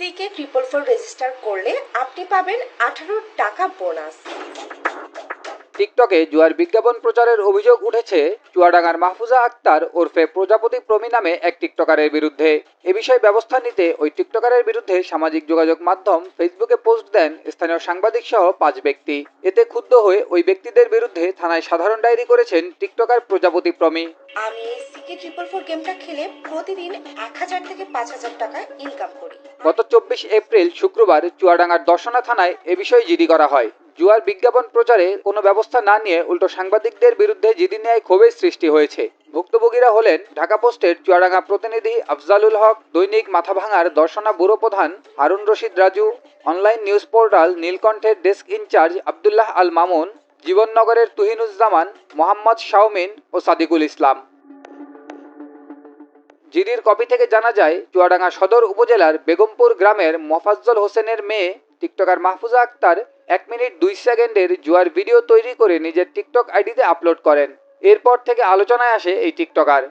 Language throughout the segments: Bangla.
সিকে ট্রিপল ফোর রেজিস্টার করলে আপনি পাবেন আঠারো টাকা বোনাস টিকটকে জুয়ার বিজ্ঞাপন প্রচারের অভিযোগ উঠেছে চুয়াডাঙ্গার মাহফুজা আক্তার ওরফে প্রজাপতি প্রমি নামে এক টিকটকারের বিরুদ্ধে। এ বিষয়ে ব্যবস্থা নিতে ওই টিকটকারের বিরুদ্ধে সামাজিক যোগাযোগ মাধ্যম ফেসবুকে পোস্ট দেন স্থানীয় সাংবাদিক সহ পাঁচ ব্যক্তি। এতে ক্ষুব্ধ হয়ে ওই ব্যক্তিদের বিরুদ্ধে থানায় সাধারণ ডায়েরি করেছেন টিকটকার প্রজাপতি প্রমি। আমি সিকে ট্রিপল ফোর গেমটা খেলে প্রতিদিন এক হাজার থেকে পাঁচ হাজার টাকা ইনকাম করি। গত চব্বিশ এপ্রিল শুক্রবার চুয়াডাঙ্গার দর্শনা থানায় এ বিষয়ে জিডি করা হয়। জুয়ার বিজ্ঞাপন প্রচারে কোনো ব্যবস্থা না নিয়ে উল্টো সাংবাদিকদের বিরুদ্ধে জিদি নেয় ক্ষোভের সৃষ্টি হয়েছে। ভুক্তভোগীরা হলেন ঢাকা পোস্টের চুয়াডাঙ্গা প্রতিনিধি আফজালুল হক, দৈনিক মাথাভাঙার দর্শনা ব্যুরো প্রধান Harun Rashid Raju, online news portal নীলকণ্ঠের desk in charge Abdullah Al Mamun, জীবননগরের Tuhinuzzaman, Mohammad শাওমিন ও সাদিকুল ইসলাম। জিডির কপি থেকে জানা যায়, চুয়াডাঙ্গা সদর উপজেলার বেগমপুর গ্রামের মোফাজ্জল হোসেনের মেয়ে টিকটকার মাহফুজা আক্তার এক মিনিট দুই সেকেন্ডের জুয়ার ভিডিও তৈরি করে নিজের টিকটক আইডিতে আপলোড করেন। এরপর থেকে আলোচনায় আসে এই টিকটকার।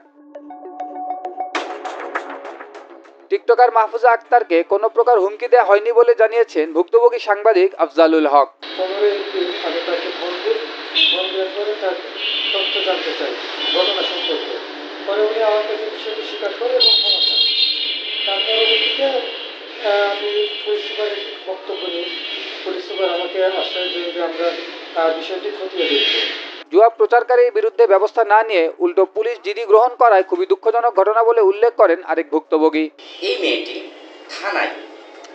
টিকটকার মাহফুজা আক্তারকে কোনো প্রকার হুমকি দেওয়া হয়নি বলে জানিয়েছেন ভুক্তভোগী সাংবাদিক আফজালুল হক। পরে উনি বিষয়টি স্বীকার করে এবং আমি পুলিশ সুপারের বক্তব্য নিই। পুলিশ সুপার আমাকে আশ্বাস দেন যে আমরা বিষয়টি খতিয়ে দেখব জুয়া প্রচারকারীর বিরুদ্ধে ব্যবস্থা না নিয়ে উল্টো পুলিশ জিডি গ্রহণ করায় খুবই দুঃখজনক ঘটনা বলে উল্লেখ করেন আরেক ভুক্তভোগী। এই মেয়েটি থানায়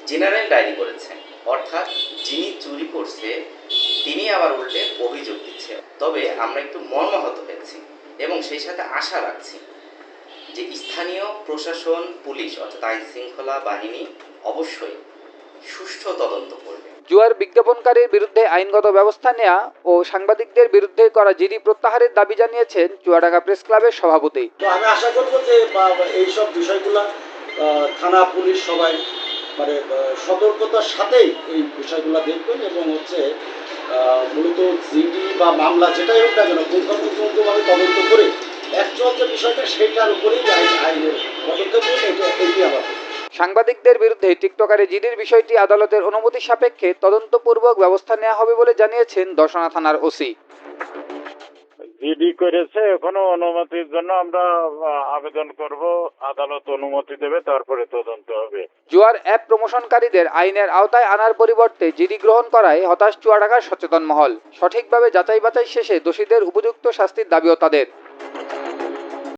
জেনারেল ডায়েরি করেছেন অর্থাৎ যিনি চুরি করছে তিনি আবার উল্টে অভিযোগ দিচ্ছে। তবে আমরা একটু মর্মাহত হয়েছি এবং সেই সাথে আশা রাখছি। যে স্থানীয় প্রশাসন পুলিশ অর্থাৎ আইন শৃঙ্খলা বাহিনী অবশ্যই সুষ্ঠু তদন্ত করবে। জুয়ার বিজ্ঞাপনকারীর বিরুদ্ধে আইনগত ব্যবস্থা নেওয়া ও সাংবাদিকদের বিরুদ্ধে করা জিডি প্রত্যাহারের দাবি জানিয়েছেন চুয়াডাঙ্গা প্রেস ক্লাবের সভাপতি। তো আমি আশা করব যে এইসব বিষয়গুলো থানা পুলিশ সবাই মানে সতর্কতার সাথেই এই বিষয়গুলো দেখবেন এবং হচ্ছে মূলত জিডি বা মামলা যেটাই হোক না কেন পুঙ্খানুপুঙ্খভাবে তদন্ত করে অ্যাকচুয়াল যে বিষয়টা সেটার উপরেই আইনের পদক্ষেপ এটা এটি আমার সাংবাদিকদের বিরুদ্ধে টিকটকারে জিডির বিষয়টি আদালতের অনুমতি সাপেক্ষে তদন্তপূর্বক ব্যবস্থা নেওয়া হবে বলে জানিয়েছেন দর্শনা থানার ওসি। জিডি করেছে এখনও অনুমতির জন্য আমরা আবেদন করব আদালত অনুমতি দেবে তারপরে তদন্ত হবে। জুয়ার অ্যাপ প্রমোশনকারীদের আইনের আওতায় আনার পরিবর্তে জিডি গ্রহণ করায় হতাশ চুয়াডাঙ্গার সচেতন মহল। সঠিকভাবে যাচাই বাছাই শেষে দোষীদের উপযুক্ত শাস্তির দাবিও তাদের।